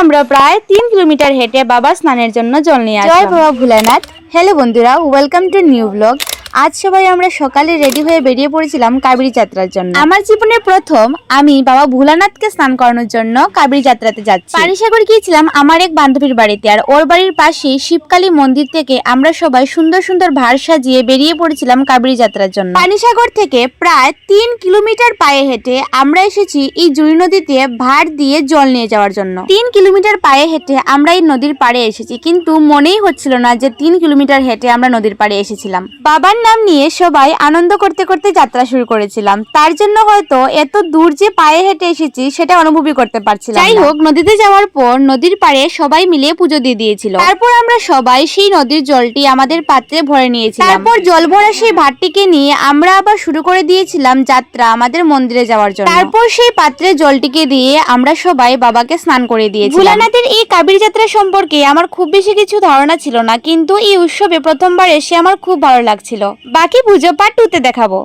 আমরা প্রায় তিন কিলোমিটার হেঁটে বাবা স্নানের জন্য জল নিয়ে আসি জয় বাবা ভোলানাথ। হ্যালো বন্ধুরা ওয়েলকাম টু নিউ ব্লগ আজ সবাই আমরা সকালে রেডি হয়ে বেরিয়ে পড়েছিলাম কাবেরী যাত্রার জন্য। আমার জীবনে প্রথম আমি বাবা ভোলানাথকে স্নান করানোর জন্য কাবেরী যাত্রাতে যাচ্ছি। পানিসাগর গিয়েছিলাম আমার এক বান্ধবীর বাড়িতে আর ওর বাড়ির পাশেই শিবকালী মন্দির থেকে আমরা সবাই সুন্দর সুন্দর ভার সাজিয়ে বেরিয়ে পড়েছিলাম কাবেরী যাত্রার জন্য। পানিসাগর থেকে প্রায় তিন কিলোমিটার পায়ে হেঁটে আমরা এসেছি এই জুড়ি নদীতে ভার দিয়ে জল নিয়ে যাওয়ার জন্য। তিন কিলোমিটার পায়ে হেঁটে আমরা এই নদীর পাড়ে এসেছি, কিন্তু মনেই হচ্ছিল না যে তিন কিলোমিটার হেঁটে আমরা নদীর পাড়ে এসেছিলাম। বাবার নাম নিয়ে সবাই আনন্দ করতে করতে যাত্রা শুরু করেছিলাম। তার জন্য হয়তো এত দূর যে পায়ে হেঁটে এসেছি সেটা অনুভবই করতে পারছিলাম যাই হোক নদীতে যাওয়ার পর নদীর পাড়ে সবাই মিলে পুজো দিয়ে দিয়েছিল। তারপর আমরা সবাই সেই নদীর জলটি আমাদের পাত্রে ভরে নিয়েছিলাম। তারপর জল ভরা সেই ভাতটিকে নিয়ে আমরা আবার শুরু করে দিয়েছিলাম যাত্রা আমাদের মন্দিরে যাওয়ার জন্য। তারপর সেই পাত্রে জলটিকে দিয়ে আমরা সবাই বাবাকে স্নান করে দিয়েছি ভোলানাথের এই কাবির যাত্রা সম্পর্কে আমার খুব বেশি কিছু ধারণা ছিল না কিন্তু এই উৎসবে প্রথমবার এসে আমার খুব ভালো লাগছিল। বাকি পুজো পার্ট টুতে দেখাবো।